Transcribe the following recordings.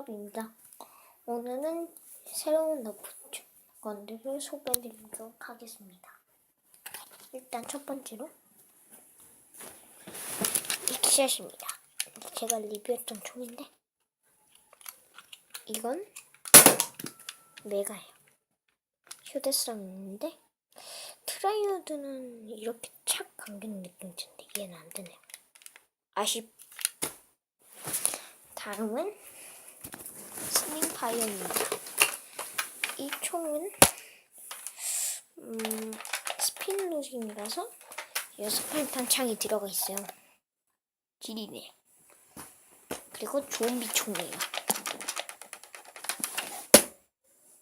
입니다. 오늘은 새로운 너프츠 건들을 소개해드리도록 하겠습니다. 일단 첫 번째로 익샷입니다. 제가 리뷰했던 총인데 이건 메가예요. 휴대성 있는데 트라이어드는 이렇게 착 감기는 느낌이 드는데 얘는 안 되네요. 아쉽. 다음은 스닝파이어입니다. 이 총은 음, 스핀 로징이라서 여섯 발 탄창이 들어가 있어요. 길이네. 그리고 좀비 총이에요.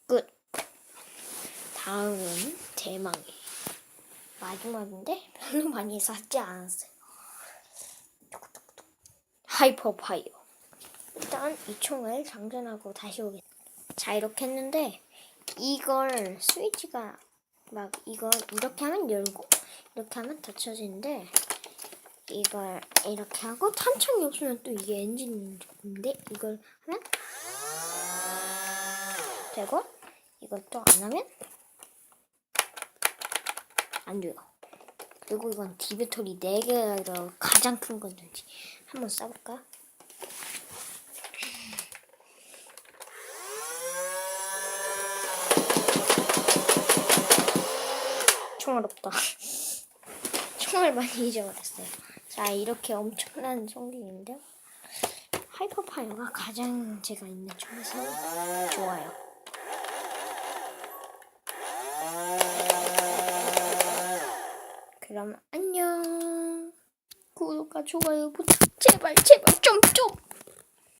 끝. 다음은 대망의 마지막인데 별로 많이 샀지 않았어요. 하이퍼 파이어. 일단 이 총을 장전하고 다시 오겠습니다. 자 이렇게 했는데 이걸 스위치가 막 이걸 이렇게 하면 열고 이렇게 하면 닫혀지는데 이걸 이렇게 하고 탄창이 없으면 또 이게 엔진인데 이걸 하면 되고 이걸 또 안 하면 안 돼요. 그리고 이건 디베토리 4개가 가장 큰 건지 한번 써볼까? 총알 없다. 총알 많이 잊어버렸어요. 자, 이렇게 엄청난 성능인데요. 하이퍼파이어가 가장 제가 있는 중에서 좋아요. 그럼 안녕. 구독과 좋아요 부탁 제발 제발 좀 좀.